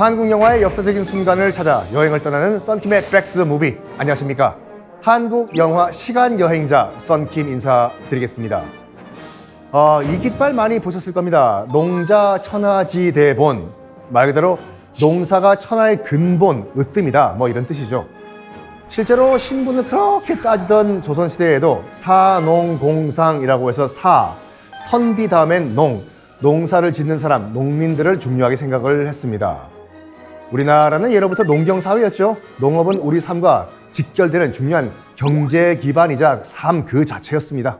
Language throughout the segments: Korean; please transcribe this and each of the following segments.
한국 영화의 역사적인 순간을 찾아 여행을 떠나는 썬킴의 백투 더 무비. 안녕하십니까? 한국 영화 시간 여행자 썬킴 인사드리겠습니다. 어, 이 깃발 많이 보셨을 겁니다. 농자 천하지 대본. 말 그대로 농사가 천하의 근본, 으뜸이다. 뭐 이런 뜻이죠. 실제로 신분을 그렇게 따지던 조선시대에도 사농공상이라고 해서 사, 선비 다음엔 농, 농사를 짓는 사람, 농민들을 중요하게 생각을 했습니다. 우리나라는 예로부터 농경 사회였죠. 농업은 우리 삶과 직결되는 중요한 경제 기반이자 삶 그 자체였습니다.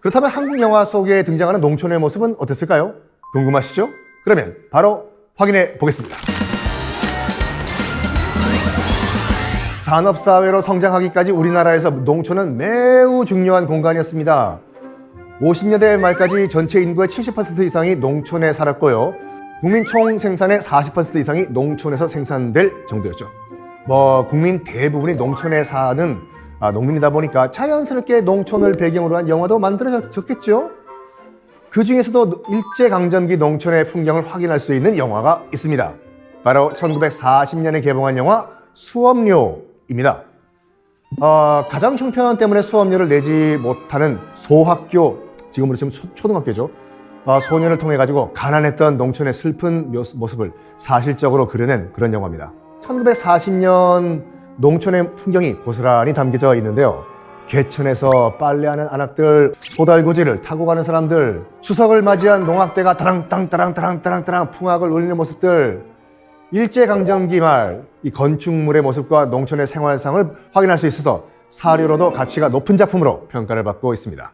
그렇다면 한국 영화 속에 등장하는 농촌의 모습은 어땠을까요? 궁금하시죠? 그러면 바로 확인해 보겠습니다. 산업사회로 성장하기까지 우리나라에서 농촌은 매우 중요한 공간이었습니다. 50년대 말까지 전체 인구의 70% 이상이 농촌에 살았고요. 국민 총 생산의 40% 이상이 농촌에서 생산될 정도였죠. 뭐 국민 대부분이 농촌에 사는 아, 농민이다 보니까 자연스럽게 농촌을 배경으로 한 영화도 만들어졌겠죠. 그 중에서도 일제강점기 농촌의 풍경을 확인할 수 있는 영화가 있습니다. 바로 1940년에 개봉한 영화 수업료입니다. 어, 가장 형편 때문에 수업료를 내지 못하는 소학교, 지금으로 치면 초, 초등학교죠. 어, 소년을 통해 가지고 가난했던 농촌의 슬픈 묘- 모습을 사실적으로 그려낸 그런 영화입니다. 1940년 농촌의 풍경이 고스란히 담겨져 있는데요. 개천에서 빨래하는 안악들, 소달구지를 타고 가는 사람들, 추석을 맞이한 농악대가 따랑땅따랑따랑따랑따랑 풍악을 울리는 모습들, 일제강점기 말 이 건축물의 모습과 농촌의 생활상을 확인할 수 있어서 사료로도 가치가 높은 작품으로 평가를 받고 있습니다.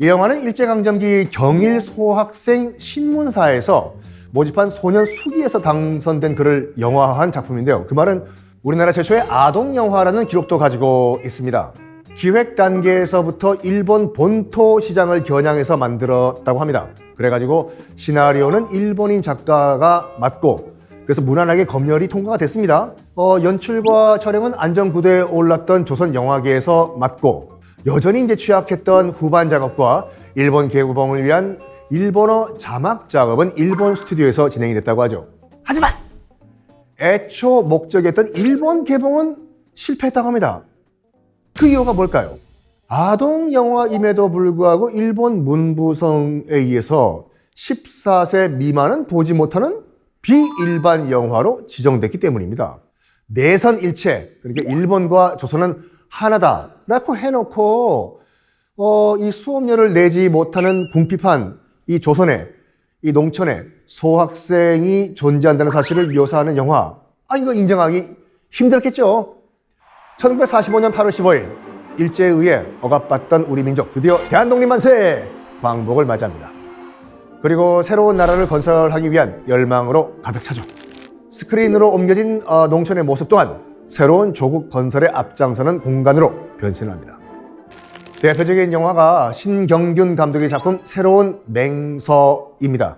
이 영화는 일제강점기 경일 소학생 신문사에서 모집한 소년 수기에서 당선된 글을 영화화한 작품인데요. 그 말은 우리나라 최초의 아동 영화라는 기록도 가지고 있습니다. 기획 단계에서부터 일본 본토 시장을 겨냥해서 만들었다고 합니다. 그래가지고 시나리오는 일본인 작가가 맡고 그래서 무난하게 검열이 통과가 됐습니다. 어, 연출과 촬영은 안전구도에 올랐던 조선 영화계에서 맡고 여전히 이제 취약했던 후반 작업과 일본 개봉을 위한 일본어 자막 작업은 일본 스튜디오에서 진행이 됐다고 하죠. 하지만 애초 목적이었던 일본 개봉은 실패했다고 합니다. 그 이유가 뭘까요? 아동 영화임에도 불구하고 일본 문부성에 의해서 14세 미만은 보지 못하는 비일반 영화로 지정됐기 때문입니다. 내선 일체, 그러니까 일본과 조선은 하나다라고 해놓고 어, 이 수업료를 내지 못하는 궁핍한 이 조선에 이 농촌에 소학생이 존재한다는 사실을 묘사하는 영화. 아 이거 인정하기 힘들었겠죠. 1945년 8월 15일 일제에 의해 억압받던 우리 민족 드디어 대한독립 만세 광복을 맞이합니다. 그리고 새로운 나라를 건설하기 위한 열망으로 가득 차죠. 스크린으로 옮겨진 어, 농촌의 모습 또한 새로운 조국 건설에 앞장서는 공간으로 변신합니다. 대표적인 영화가 신경균 감독의 작품 새로운 맹서입니다.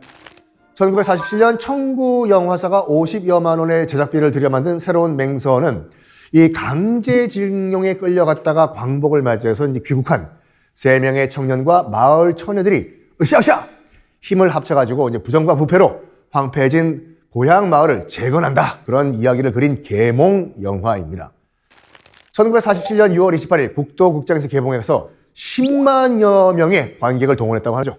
1947년 청구 영화사가 50여만 원의 제작비를 들여 만든 새로운 맹서는 이 강제징용에 끌려갔다가 광복을 맞이해서 이제 귀국한 세 명의 청년과 마을 처녀들이 으쌰으쌰 힘을 합쳐가지고 이제 부정과 부패로 황폐해진 고향 마을을 재건한다 그런 이야기를 그린 계몽 영화입니다. 1947년 6월 28일 국도국장에서 개봉해서 10만여 명의 관객을 동원했다고 하죠.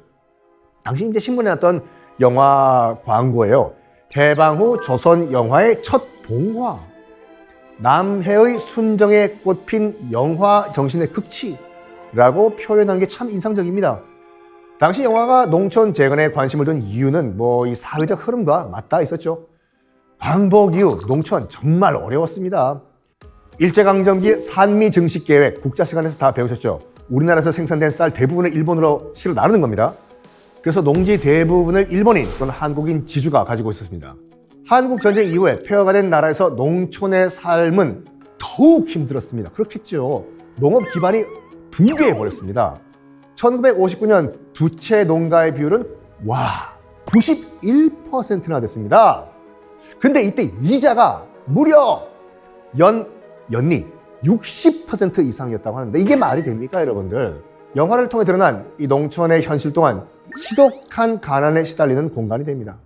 당시 이제 신문에 났던 영화 광고예요. 개방 후 조선 영화의 첫 봉화. 남해의 순정에 꽃핀 영화 정신의 극치라고 표현한 게 참 인상적입니다. 당시 영화가 농촌 재건에 관심을 둔 이유는 뭐 이 사회적 흐름과 맞닿아 있었죠. 광복 이후 농촌 정말 어려웠습니다. 일제강점기 산미 증식 계획 국자 시간에서 다 배우셨죠. 우리나라에서 생산된 쌀 대부분을 일본으로 실어 나르는 겁니다. 그래서 농지 대부분을 일본인 또는 한국인 지주가 가지고 있었습니다. 한국 전쟁 이후에 폐허가 된 나라에서 농촌의 삶은 더욱 힘들었습니다. 그렇겠죠. 농업 기반이 붕괴해 버렸습니다. 1959년 부채 농가의 비율은 와 91%나 됐습니다. 근데 이때 이자가 무려 연 연리 60% 이상이었다고 하는데 이게 말이 됩니까, 여러분들? 영화를 통해 드러난 이 농촌의 현실 또한 지독한 가난에 시달리는 공간이 됩니다.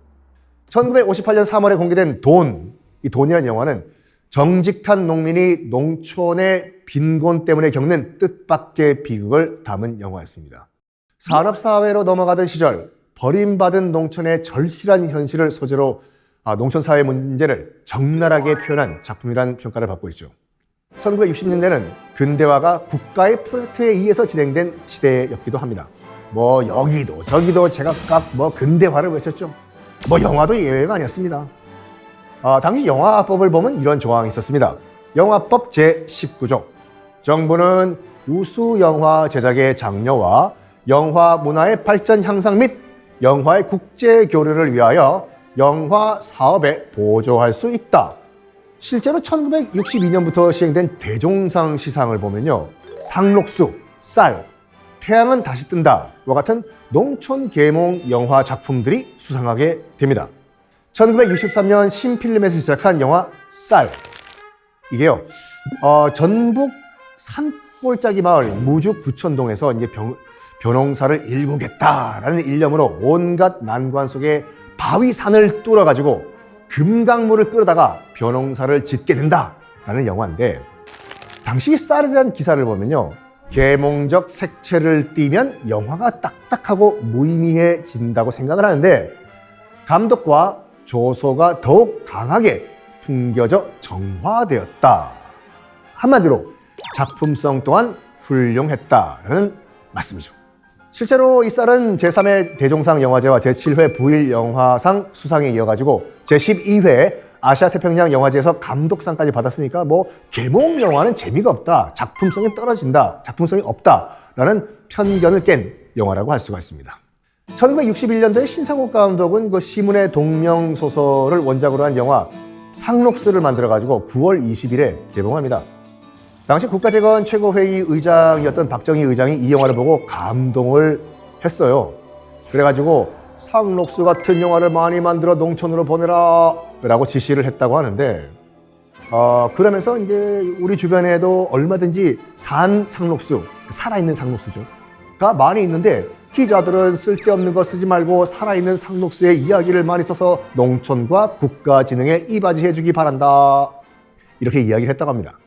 1958년 3월에 공개된 돈, 이 돈이라는 영화는 정직한 농민이 농촌의 빈곤 때문에 겪는 뜻밖의 비극을 담은 영화였습니다. 산업사회로 넘어가던 시절 버림받은 농촌의 절실한 현실을 소재로 아, 농촌 사회 문제를 적나라하게 표현한 작품이라는 평가를 받고 있죠. 1960년대는 근대화가 국가의 프로젝트에 의해서 진행된 시대였기도 합니다. 뭐 여기도 저기도 제각각 뭐 근대화를 외쳤죠. 뭐 영화도 예외가 아니었습니다. 아, 당시 영화법을 보면 이런 조항이 있었습니다. 영화법 제19조. 정부는 우수 영화 제작의 장려와 영화 문화의 발전 향상 및 영화의 국제 교류를 위하여 영화 사업에 보조할 수 있다. 실제로 1962년부터 시행된 대종상 시상을 보면요. 상록수, 쌀, 태양은 다시 뜬다와 같은 농촌 계몽 영화 작품들이 수상하게 됩니다. 1963년 신필름에서 시작한 영화 쌀. 이게요, 어, 전북 산골짜기 마을 무주 구천동에서 이제 병, 벼농사를 일구겠다라는 일념으로 온갖 난관 속에 바위산을 뚫어가지고 금강물을 끌어다가 벼농사를 짓게 된다라는 영화인데 당시 쌀에 대한 기사를 보면요. 계몽적 색채를 띠면 영화가 딱딱하고 무의미해진다고 생각을 하는데 감독과 조소가 더욱 강하게 풍겨져 정화되었다. 한마디로 작품성 또한 훌륭했다라는 말씀이죠. 실제로 이 쌀은 제3회 대종상 영화제와 제7회 부일 영화상 수상에 이어가지고 제12회 아시아 태평양 영화제에서 감독상까지 받았으니까 뭐 개몽 영화는 재미가 없다, 작품성이 떨어진다, 작품성이 없다라는 편견을 깬 영화라고 할 수가 있습니다. 1961년도에 신상옥 감독은 그 시문의 동명 소설을 원작으로 한 영화 상록스를 만들어 가지고 9월 20일에 개봉합니다. 당시 국가재건 최고회의 의장이었던 박정희 의장이 이 영화를 보고 감동을 했어요. 그래가지고 상록수 같은 영화를 많이 만들어 농촌으로 보내라 라고 지시를 했다고 하는데 어, 그러면서 이제 우리 주변에도 얼마든지 산 상록수, 살아있는 상록수죠. 가 많이 있는데 기자들은 쓸데없는 거 쓰지 말고 살아있는 상록수의 이야기를 많이 써서 농촌과 국가 진흥에 이바지해 주기 바란다. 이렇게 이야기를 했다고 합니다.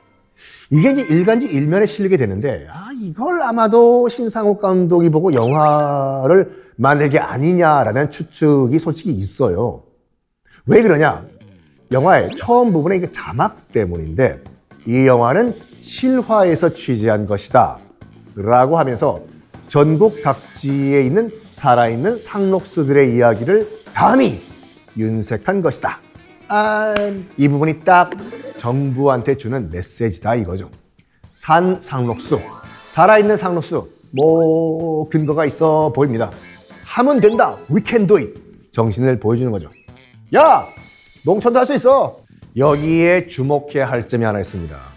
이게 이제 일간지 일면에 실리게 되는데, 아, 이걸 아마도 신상옥 감독이 보고 영화를 만들 게 아니냐라는 추측이 솔직히 있어요. 왜 그러냐? 영화의 처음 부분의 이게 자막 때문인데, 이 영화는 실화에서 취재한 것이다. 라고 하면서 전국 각지에 있는 살아있는 상록수들의 이야기를 감히 윤색한 것이다. 아, 이 부분이 딱 정부한테 주는 메시지다 이거죠. 산 상록수, 살아있는 상록수, 뭐 근거가 있어 보입니다. 하면 된다. We can do it. 정신을 보여주는 거죠. 야, 농촌도 할 수 있어. 여기에 주목해야 할 점이 하나 있습니다.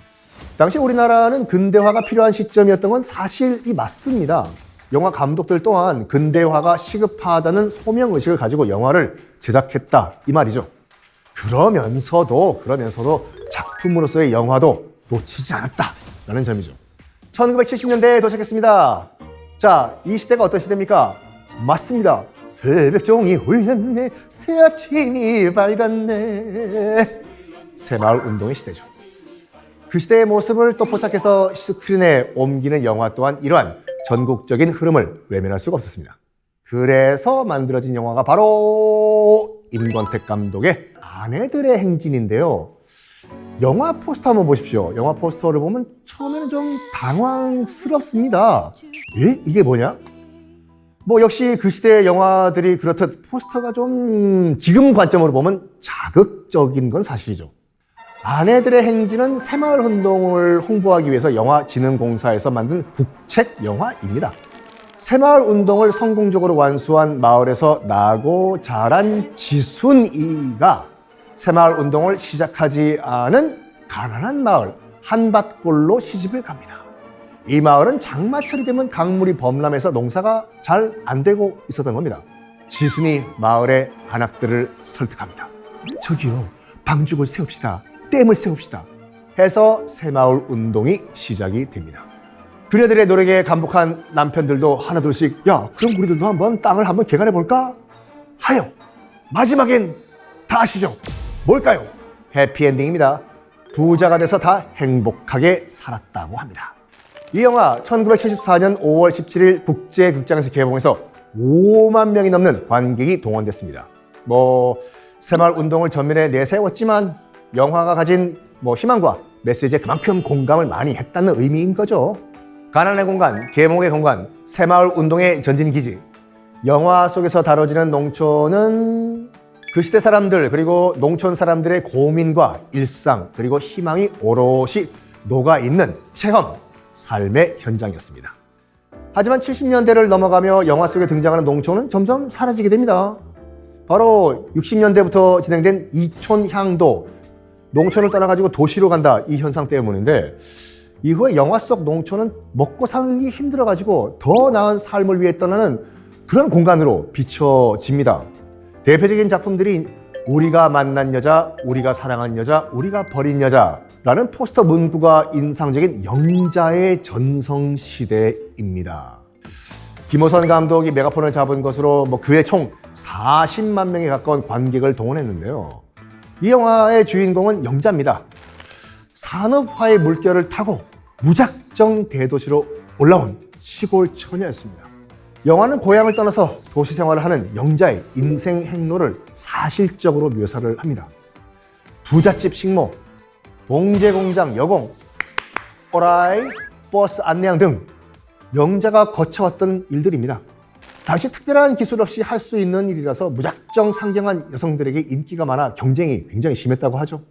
당시 우리나라는 근대화가 필요한 시점이었던 건 사실이 맞습니다. 영화 감독들 또한 근대화가 시급하다는 소명의식을 가지고 영화를 제작했다. 이 말이죠. 그러면서도, 그러면서도 작품으로서의 영화도 놓치지 않았다 라는 점이죠. 1970년대에 도착했습니다. 자, 이 시대가 어떤 시대입니까? 맞습니다. 새벽종이 울렸네, 새 아침이 밝았네. 새마을 운동의 시대죠. 그 시대의 모습을 또 포착해서 스크린에 옮기는 영화 또한 이러한 전국적인 흐름을 외면할 수가 없었습니다. 그래서 만들어진 영화가 바로 임권택 감독의 아내들의 행진인데요. 영화 포스터 한번 보십시오. 영화 포스터를 보면 처음에는 좀 당황스럽습니다. 예? 이게 뭐냐? 뭐 역시 그 시대의 영화들이 그렇듯 포스터가 좀 지금 관점으로 보면 자극적인 건 사실이죠. 아내들의 행진은 새마을 운동을 홍보하기 위해서 영화진흥공사에서 만든 국책 영화입니다. 새마을 운동을 성공적으로 완수한 마을에서 나고 자란 지순이가 새마을 운동을 시작하지 않은 가난한 마을 한밭골로 시집을 갑니다. 이 마을은 장마철이 되면 강물이 범람해서 농사가 잘 안 되고 있었던 겁니다. 지순이 마을의 안악들을 설득합니다. 저기요, 방죽을 세웁시다. 댐을 세웁시다. 해서 새마을 운동이 시작이 됩니다. 그녀들의 노력에 감복한 남편들도 하나둘씩 야 그럼 우리들도 한번 땅을 한번 개간해 볼까? 하여 마지막엔 다 아시죠? 뭘까요? 해피엔딩입니다. 부자가 돼서 다 행복하게 살았다고 합니다. 이 영화 1974년 5월 17일 국제극장에서 개봉해서 5만 명이 넘는 관객이 동원됐습니다. 뭐 새마을 운동을 전면에 내세웠지만 영화가 가진 뭐 희망과 메시지에 그만큼 공감을 많이 했다는 의미인 거죠. 가난의 공간, 계몽의 공간, 새마을 운동의 전진 기지. 영화 속에서 다뤄지는 농촌은 그 시대 사람들 그리고 농촌 사람들의 고민과 일상 그리고 희망이 오롯이 녹아 있는 체험 삶의 현장이었습니다. 하지만 70년대를 넘어가며 영화 속에 등장하는 농촌은 점점 사라지게 됩니다. 바로 60년대부터 진행된 이촌향도 농촌을 떠나가지고 도시로 간다 이 현상 때문인데 이후에 영화 속 농촌은 먹고 살기 힘들어가지고 더 나은 삶을 위해 떠나는 그런 공간으로 비춰집니다. 대표적인 작품들이 우리가 만난 여자, 우리가 사랑한 여자, 우리가 버린 여자라는 포스터 문구가 인상적인 영자의 전성 시대입니다. 김호선 감독이 메가폰을 잡은 것으로 뭐 그해 총 40만 명에 가까운 관객을 동원했는데요. 이 영화의 주인공은 영자입니다. 산업화의 물결을 타고 무작정 대도시로 올라온 시골 처녀였습니다. 영화는 고향을 떠나서 도시 생활을 하는 영자의 인생 행로를 사실적으로 묘사를 합니다. 부잣집 식모, 봉제 공장 여공, 오라이, 버스 안내양 등 영자가 거쳐왔던 일들입니다. 당시 특별한 기술 없이 할 수 있는 일이라서 무작정 상경한 여성들에게 인기가 많아 경쟁이 굉장히 심했다고 하죠.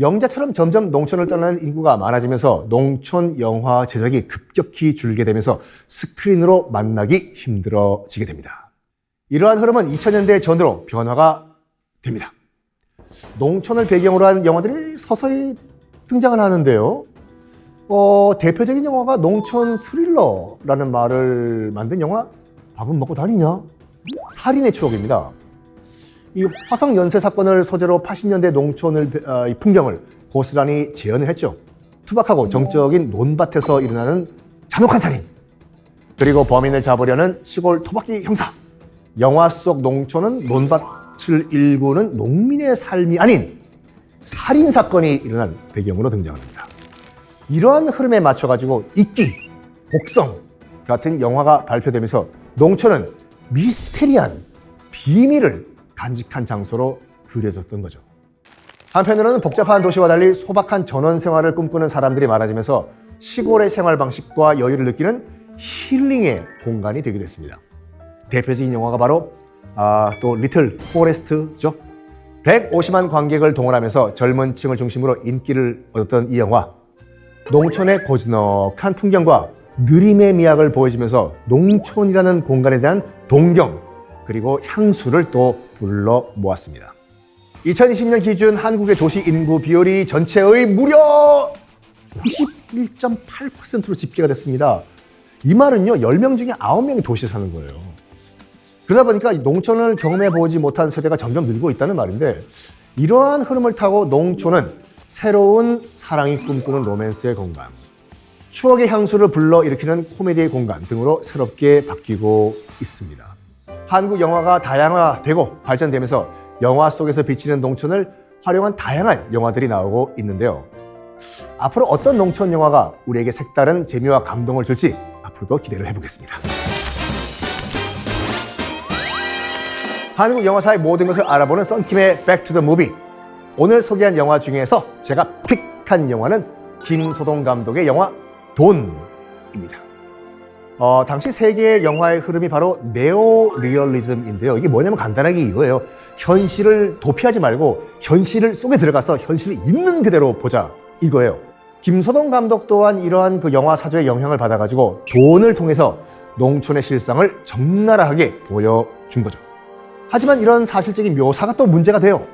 영자처럼 점점 농촌을 떠나는 인구가 많아지면서 농촌 영화 제작이 급격히 줄게 되면서 스크린으로 만나기 힘들어지게 됩니다. 이러한 흐름은 2000년대 전후로 변화가 됩니다. 농촌을 배경으로 한 영화들이 서서히 등장을 하는데요. 어, 대표적인 영화가 농촌 스릴러라는 말을 만든 영화 밥은 먹고 다니냐? 살인의 추억입니다. 이 화성 연쇄 사건을 소재로 80년대 농촌을 어, 이 풍경을 고스란히 재현을 했죠. 투박하고 정적인 논밭에서 일어나는 잔혹한 살인. 그리고 범인을 잡으려는 시골 토박이 형사. 영화 속 농촌은 논밭을 일구는 농민의 삶이 아닌 살인 사건이 일어난 배경으로 등장합니다. 이러한 흐름에 맞춰 가지고 이끼, 곡성 같은 영화가 발표되면서 농촌은 미스테리한 비밀을 간직한 장소로 그려졌던 거죠. 한편으로는 복잡한 도시와 달리 소박한 전원 생활을 꿈꾸는 사람들이 많아지면서 시골의 생활 방식과 여유를 느끼는 힐링의 공간이 되기도 했습니다. 대표적인 영화가 바로 아, 또 리틀 포레스트죠. 150만 관객을 동원하면서 젊은 층을 중심으로 인기를 얻었던 이 영화. 농촌의 고즈넉한 풍경과 느림의 미학을 보여주면서 농촌이라는 공간에 대한 동경 그리고 향수를 또 불러 모았습니다. 2020년 기준 한국의 도시 인구 비율이 전체의 무려 91.8%로 집계가 됐습니다. 이 말은요, 10명 중에 9명이 도시에 사는 거예요. 그러다 보니까 농촌을 경험해 보지 못한 세대가 점점 늘고 있다는 말인데, 이러한 흐름을 타고 농촌은 새로운 사랑이 꿈꾸는 로맨스의 공간, 추억의 향수를 불러 일으키는 코미디의 공간 등으로 새롭게 바뀌고 있습니다. 한국 영화가 다양화되고 발전되면서 영화 속에서 비치는 농촌을 활용한 다양한 영화들이 나오고 있는데요. 앞으로 어떤 농촌 영화가 우리에게 색다른 재미와 감동을 줄지 앞으로도 기대를 해보겠습니다. 한국 영화사의 모든 것을 알아보는 썬킴의 백투더 무비. 오늘 소개한 영화 중에서 제가 픽한 영화는 김소동 감독의 영화 돈입니다. 어, 당시 세계의 영화의 흐름이 바로 네오 리얼리즘인데요. 이게 뭐냐면 간단하게 이거예요. 현실을 도피하지 말고 현실을 속에 들어가서 현실을 있는 그대로 보자 이거예요. 김소동 감독 또한 이러한 그 영화 사조의 영향을 받아가지고 돈을 통해서 농촌의 실상을 적나라하게 보여준 거죠. 하지만 이런 사실적인 묘사가 또 문제가 돼요.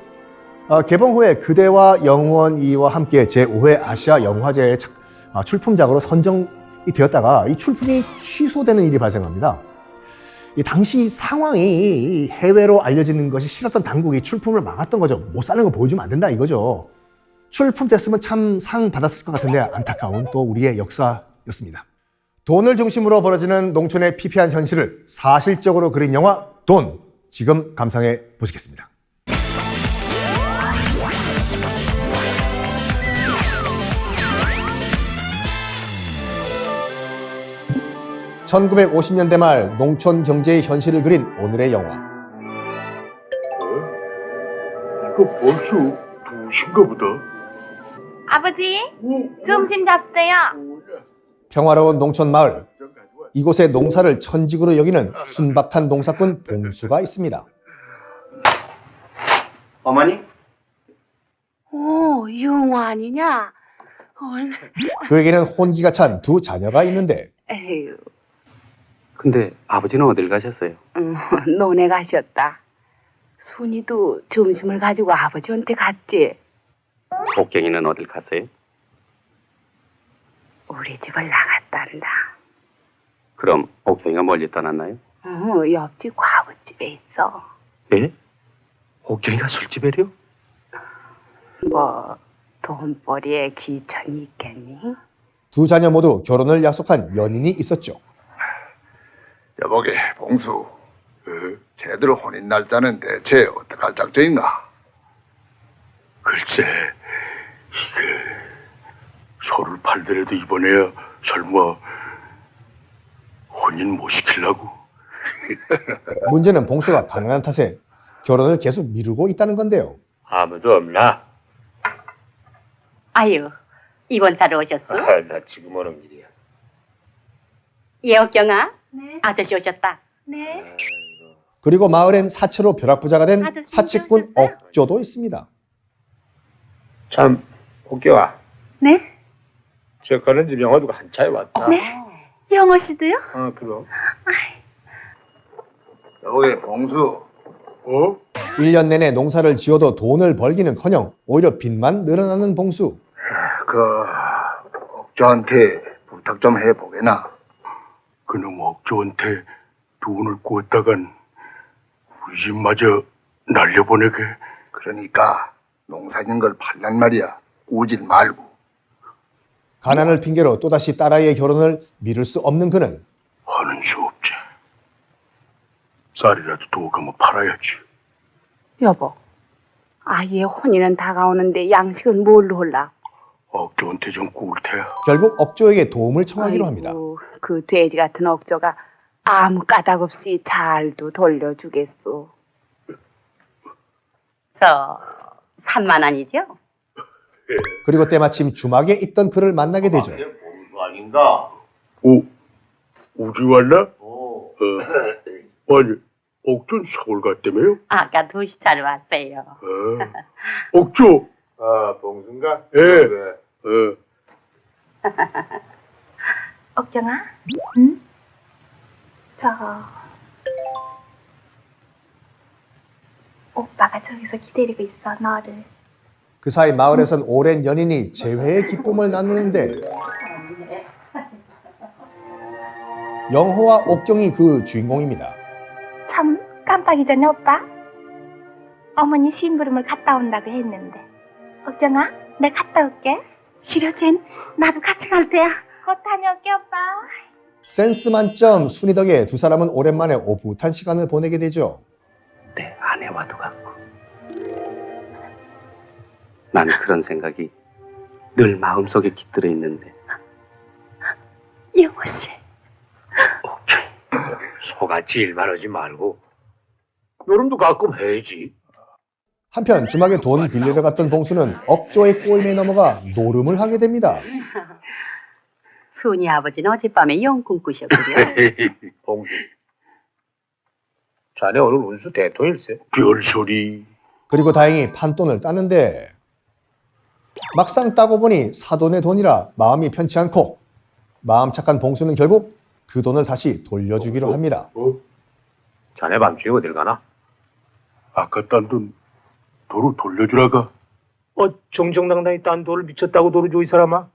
어, 개봉 후에 그대와 영원이와 함께 제5회 아시아 영화제의 작- 아, 출품작으로 선정이 되었다가 이 출품이 취소되는 일이 발생합니다. 이 당시 상황이 해외로 알려지는 것이 싫었던 당국이 출품을 막았던 거죠. 못 사는 거 보여주면 안 된다 이거죠. 출품됐으면 참 상 받았을 것 같은데 안타까운 또 우리의 역사였습니다. 돈을 중심으로 벌어지는 농촌의 피폐한 현실을 사실적으로 그린 영화 돈 지금 감상해 보시겠습니다. 1950년대 말 농촌 경제의 현실을 그린 오늘의 영화. 이거 벌써 두신가 보다. 아버지, 점심 잡세요. 평화로운 농촌 마을. 이곳에 농사를 천직으로 여기는 순박한 농사꾼 봉수가 있습니다. 어머니? 오, 융호 아니냐? 얼, 그에게는 혼기가 찬 두 자녀가 있는데 에휴, 근데 아버지는 어딜 가셨어요? 음, 논에 가셨다. 순이도 점심을 가지고 아버지한테 갔지. 복경이는 어딜 갔어요? 우리 집을 나갔단다. 그럼 옥경이가 멀리 떠났나요? 어, 옆집 과부집에 있어. 예? 옥경이가 술집에요? 뭐, 돈벌이에 귀천이 있겠니? 두 자녀 모두 결혼을 약속한 연인이 있었죠. 여보게, 봉수. 어, 제대로 혼인 날짜는 대체 어떡할 작정인가? 글쎄, 이게 소를 팔더라도 이번에야 설마 혼인 못 시키려고? 문제는 봉수가 가난한 탓에 결혼을 계속 미루고 있다는 건데요. 아무도 없나? 아유, 이번 차로 오셨어? 아, 나 지금 오는 길이야. 예옥경아, 네, 아저씨 오셨다. 네. 그리고 마을엔 사채로 벼락부자가 된 아저씨 사채꾼 오셨어요? 억조도 있습니다. 참, 혹겨와. 네? 저 가는 집 영화도가 한 차에 왔다. 네? 영호 씨도요? 어, 그럼. 여보게, 봉수. 어? 1년 내내 농사를 지어도 돈을 벌기는커녕 오히려 빚만 늘어나는 봉수. 그, 억조한테 부탁 좀 해보게나. 그놈 억조한테 돈을 구웠다간 우리 집마저 날려보내게. 그러니까 농사진 걸 팔란 말이야. 꾸질 말고. 가난을 핑계로 또다시 딸아이의 결혼을 미룰 수 없는 그는 하는 수 없지. 쌀이라도 더 가면 팔아야지. 여보, 아이의 혼인은 다가오는데 양식은 뭘로 올라? 억조한테 좀 구울 테야. 결국 억조에게 도움을 청하기로 합니다. 아이고, 그 돼지 같은 억조가 아무 까닭 없이 잘도 돌려주겠소. 저 3만 원이죠? 그리고 때마침 주막에 있던 그를 만나게 되죠. 아닌가? 오, 우리 왔나? 어. 아니, 옥전 서울 갔다며요? 아까 2시 차로 왔어요. 어. 옥조. 아, 봉순가? 예. 어. 억경아, 응? 저 오빠가 저기서 기다리고 있어 너를. 그 사이 마을에선 오랜 연인이 재회의 기쁨을 나누는데 영호와 옥경이 그 주인공입니다. 참 깜빡 잊었네 오빠 어머니 심부름을 갔다 온다고 했는데 걱정아 내 갔다 올게 싫어 젠 나도 같이 갈 테야 곧 다녀올게 오빠 센스 만점 순이 덕에 두 사람은 오랜만에 오붓한 시간을 보내게 되죠. 내 아내와도 같고. 난 그런 생각이 늘 마음속에 깃들어 있는데 영호씨 소같이 일만 하지 말고. 노름도 가끔 해야지. 한편 주막에 돈 빌리러 갔던 봉수는 억조의 꼬임에 넘어가 노름을 하게 됩니다. 순이 아버지는 어젯밤에 영 꿈 꾸셨구려. 봉수. 자네 오늘 운수 대통일세. 별 소리. 그리고 다행히 판돈을 따는데 막상 따고 보니 사돈의 돈이라 마음이 편치 않고 마음 착한 봉수는 결국 그 돈을 다시 돌려주기로 합니다. 자네 밤중에 어딜 가나? 아까 딴돈 도로 돌려주라가. 어, 정정당당히 딴 돈을 미쳤다고 도로 줘 이 사람아?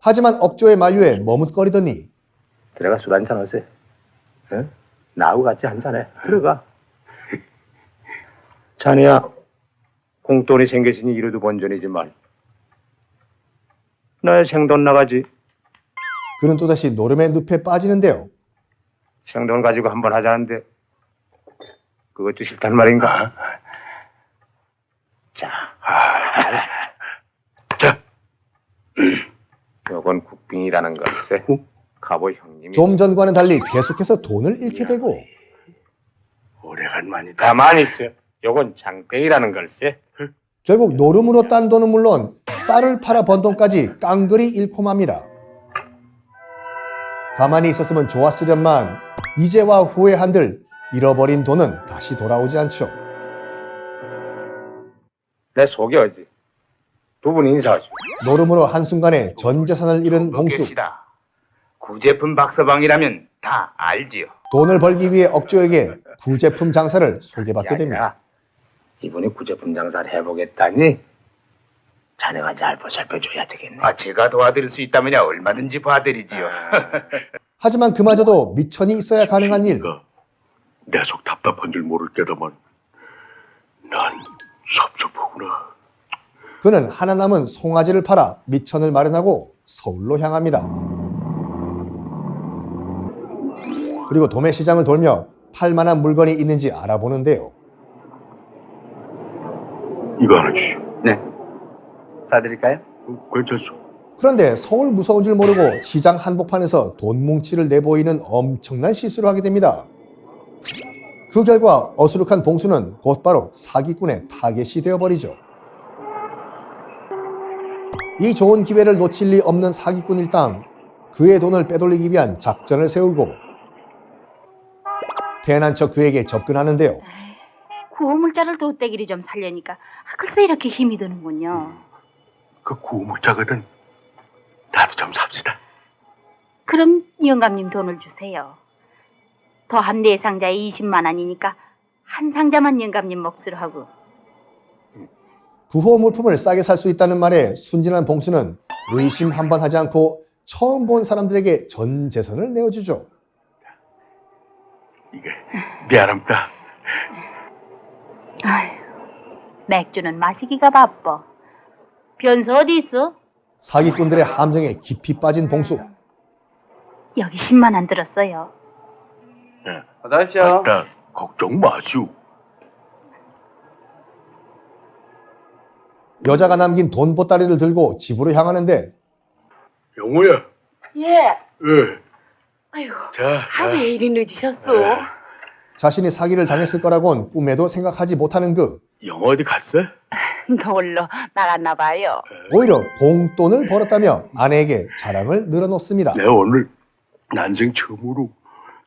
하지만 억조의 만류에 머뭇거리더니 들어가 술 한잔 하세. 응? 나하고 같이 한잔해. 들어가. 자네야, 공돈이 생겼으니 이래도 본전이지만. 나의 생돈 나가지. 그는 또다시 노름의 늪에 빠지는데요. 생돈 가지고 한번 하자는데 그것도 싫단 말인가? 자, 요건 국빈이라는 걸세. 바보 형님이 좀 전과는 달리 계속해서 돈을 잃게 되고 오래간만이다. 가만히 있어. 요건 장땡이라는 걸세. 결국 노름으로 딴 돈은 물론 쌀을 팔아 번 돈까지 깡그리 잃고 맙니다. 가만히 있었으면 좋았으련만 이제와 후에 한들 잃어버린 돈은 다시 돌아오지 않죠. 내 속이 어디? 두분 인사하죠. 노름으로 한순간에 전 재산을 잃은 봉수. 구제품 박서방이라면 다 알지요. 돈을 벌기 위해 억조에게 구제품 장사를 소개받게 됩니다. 이분이 구제품 장사를 해보겠다니 자네가 잘 보살펴줘야 되겠네. 아, 제가 도와드릴 수 있다면야 얼마든지 봐드리지요. 하지만 그마저도 미천이 있어야 가능한 일. 내속 답답한 줄 모를 때다만 난 섭섭하구나. 그는 하나 남은 송아지를 팔아 미천을 마련하고 서울로 향합니다. 그리고 도매시장을 돌며 팔만한 물건이 있는지 알아보는데요. 이거 하나 주시오. 네. 사드릴까요? 어, 괜찮소. 그런데 서울 무서운 줄 모르고 시장 한복판에서 돈 뭉치를 내보이는 엄청난 실수를 하게 됩니다. 그 결과 어수룩한 봉수는 곧바로 사기꾼의 타겟이 되어버리죠. 이 좋은 기회를 놓칠 리 없는 사기꾼 일당 그의 돈을 빼돌리기 위한 작전을 세우고 태어난 척 그에게 접근하는데요. 구호물자를 돗대기를 좀 살려니까 아, 글쎄 이렇게 힘이 드는군요. 그 구물자거든. 나도 좀 삽시다. 그럼 영감님 돈을 주세요. 더한 네 상자에 20만 원이니까 한 상자만 영감님 몫으로 하고 구호 물품을 싸게 살 수 있다는 말에 순진한 봉수는 의심 한 번 하지 않고 처음 본 사람들에게 전 재산을 내어주죠. 이게 미안합니다. 아휴, 맥주는 마시기가 바빠. 변소 어디 있어? 사기꾼들의 함정에 깊이 빠진 봉수. 여기 10만 원 들었어요. 어서 오십시오. 맞다. 걱정 마시오. 여자가 남긴 돈 보따리를 들고 집으로 향하는데 영호야. 예. 예. 아이고, 자. 아, 왜 이리 늦으셨어? 예. 자신이 사기를 당했을 거라곤 꿈에도 생각하지 못하는 그 영호 어디 갔어? 놀러 나갔나 봐요. 오히려 봉돈을 벌었다며 아내에게 자랑을 늘어놓습니다. 내가 오늘 난생 처음으로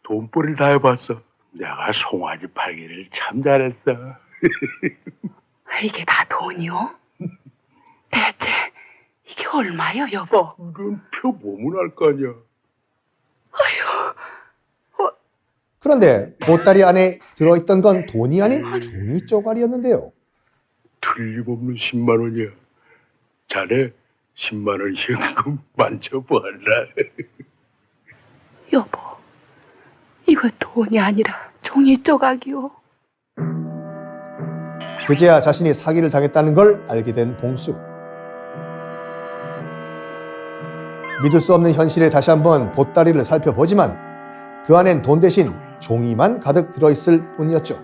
돈벌이를 다 해봤어. 내가 송아지 팔기를 참 잘했어. 이게 다 돈이요? 대체 이게 얼마요, 여보? 물음표 뭐면 할거 아니야. 그런데 보따리 안에 들어있던 건 돈이 아닌 종이 쪼가리였는데요. 틀림없는 10만 원이야. 자네 10만 원 현금 만져봐라. 여보, 이거 돈이 아니라 종이 조각이요. 그제야 자신이 사기를 당했다는 걸 알게 된 봉수. 믿을 수 없는 현실에 다시 한번 보따리를 살펴보지만 그 안엔 돈 대신 종이만 가득 들어있을 뿐이었죠.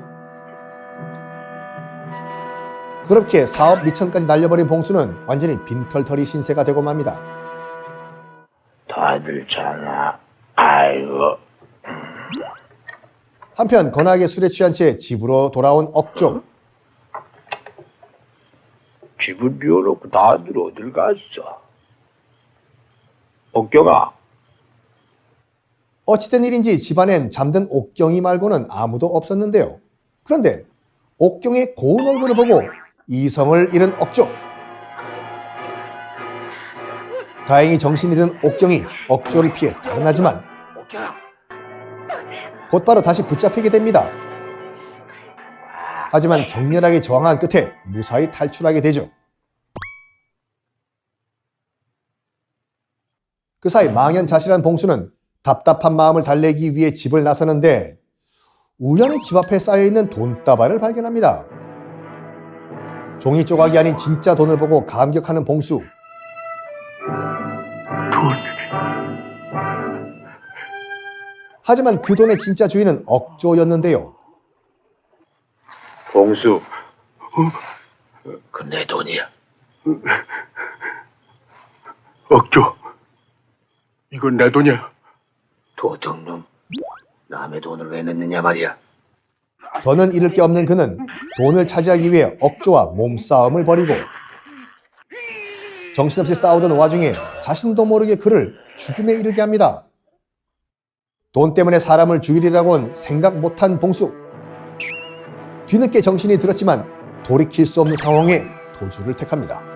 그렇게 사업 미천까지 날려버린 봉수는 완전히 빈털터리 신세가 되고 맙니다. 다들 자나. 아이고. 한편 거나하게 술에 취한 채 집으로 돌아온 억조. 집을 비워놓고 다들 어딜 갔어? 옥경아, 어찌된 일인지 집안엔 잠든 옥경이 말고는 아무도 없었는데요. 그런데 옥경의 고운 얼굴을 보고 이성을 잃은 억조. 다행히 정신이 든 옥경이 억조를 피해 달아나지만 곧바로 다시 붙잡히게 됩니다. 하지만 격렬하게 저항한 끝에 무사히 탈출하게 되죠. 그 사이 망연자실한 봉수는 답답한 마음을 달래기 위해 집을 나서는데 우연히 집 앞에 쌓여있는 돈다발을 발견합니다. 종이 조각이 아닌 진짜 돈을 보고 감격하는 봉수. 하지만 그 돈의 진짜 주인은 억조였는데요. 봉수. 그 내 돈이야. 억조. 이건 내 돈이야. 도둑놈. 남의 돈을 왜 냈느냐 말이야. 더는 잃을 게 없는 그는 돈을 차지하기 위해 억조와 몸싸움을 벌이고 정신없이 싸우던 와중에 자신도 모르게 그를 죽음에 이르게 합니다. 돈 때문에 사람을 죽이리라고는 생각 못한 봉수. 뒤늦게 정신이 들었지만 돌이킬 수 없는 상황에 도주를 택합니다.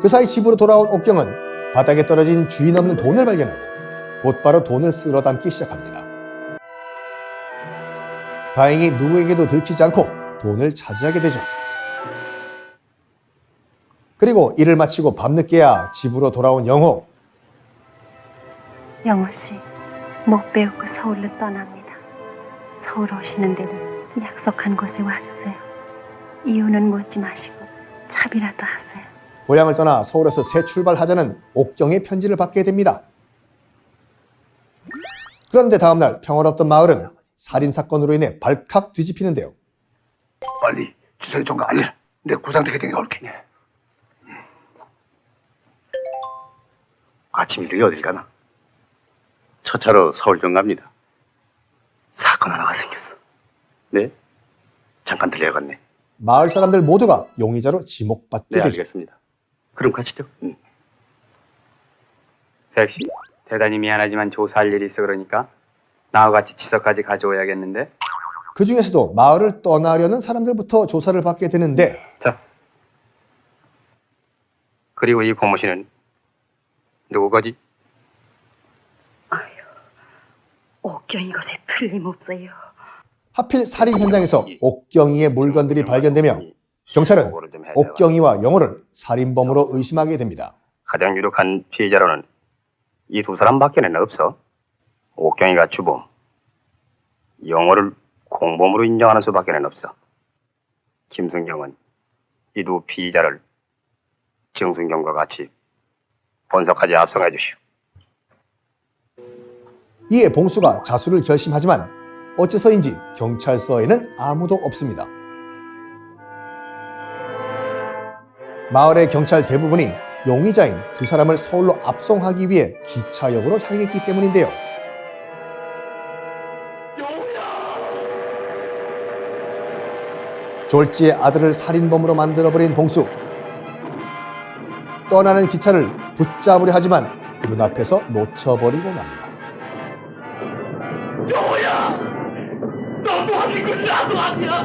그 사이 집으로 돌아온 옥경은 바닥에 떨어진 주인 없는 돈을 발견하고 곧바로 돈을 쓸어 담기 시작합니다. 다행히 누구에게도 들키지 않고 돈을 차지하게 되죠. 그리고 일을 마치고 밤늦게야 집으로 돌아온 영호. 영호 씨, 못 배우고 서울로 떠납니다. 서울 오시는 데는 약속한 곳에 와주세요. 이유는 묻지 마시고 차비라도 하세요. 고향을 떠나 서울에서 새 출발하자는 옥경의 편지를 받게 됩니다. 그런데 다음날 평화롭던 마을은 살인 사건으로 인해 발칵 뒤집히는데요. 빨리 주소에 좀가 알려. 내 구상되게 댕겨올게. 아침 일이 어딜 가나? 첫 차로 서울 좀 갑니다. 사건 하나가 생겼어. 네? 잠깐 들려갔네. 마을 사람들 모두가 용의자로 지목받게 네, 되죠. 알겠습니다. 그럼 가시죠. 응. 섹시 대단히 미안하지만 조사할 일이 있어 그러니까 나와 같이 지석까지 가져와야겠는데 그 중에서도 마을을 떠나려는 사람들부터 조사를 받게 되는데 자 그리고 이 고모씨는 누구 거지? 옥경이 것에 틀림없어요. 하필 살인 현장에서 옥경이의 물건들이 발견되며 경찰은 옥경이와 영호를 살인범으로 의심하게 됩니다. 가장 유력한 피해자로는 이 두 사람밖에는 없어. 옥경이가 주범, 영호를 공범으로 인정하는 수밖에는 없어. 김순경은 이 두 피의자를 정순경과 같이 분석하지 앞서가 주시오. 이에 봉수가 자수를 결심하지만 어째서인지 경찰서에는 아무도 없습니다. 마을의 경찰 대부분이 용의자인 두 사람을 서울로 압송하기 위해 기차역으로 향했기 때문인데요. 졸지의 아들을 살인범으로 만들어버린 봉수. 떠나는 기차를 붙잡으려 하지만 눈앞에서 놓쳐버리고 맙니다. 영호야! 너도 아니고 나도 아니야!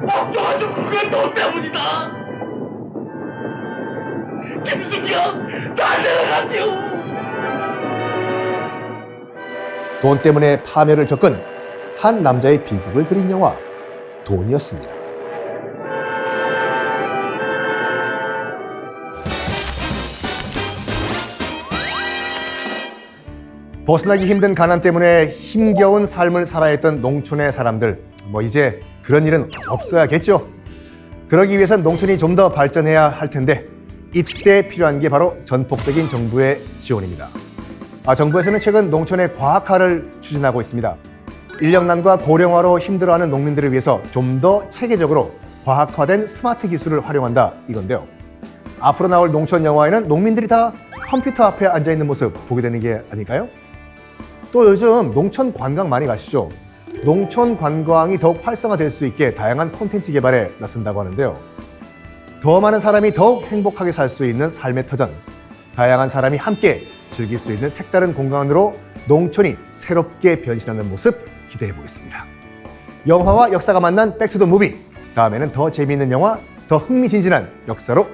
멍청한 좀 그건 너 때문이다! 김숙이야! 날 내려가시오! 돈 때문에 파멸을 겪은 한 남자의 비극을 그린 영화 돈이었습니다. 벗어나기 힘든 가난 때문에 힘겨운 삶을 살아야 했던 농촌의 사람들. 뭐 이제 그런 일은 없어야겠죠. 그러기 위해선 농촌이 좀 더 발전해야 할 텐데 이때 필요한 게 바로 전폭적인 정부의 지원입니다. 아, 정부에서는 최근 농촌의 과학화를 추진하고 있습니다. 인력난과 고령화로 힘들어하는 농민들을 위해서 좀 더 체계적으로 과학화된 스마트 기술을 활용한다 이건데요. 앞으로 나올 농촌 영화에는 농민들이 다 컴퓨터 앞에 앉아 있는 모습 보게 되는 게 아닐까요? 또 요즘 농촌 관광 많이 가시죠? 농촌 관광이 더욱 활성화될 수 있게 다양한 콘텐츠 개발에 나선다고 하는데요. 더 많은 사람이 더욱 행복하게 살 수 있는 삶의 터전, 다양한 사람이 함께 즐길 수 있는 색다른 공간으로 농촌이 새롭게 변신하는 모습 기대해 보겠습니다. 영화와 역사가 만난 백투더 무비. 다음에는 더 재미있는 영화, 더 흥미진진한 역사로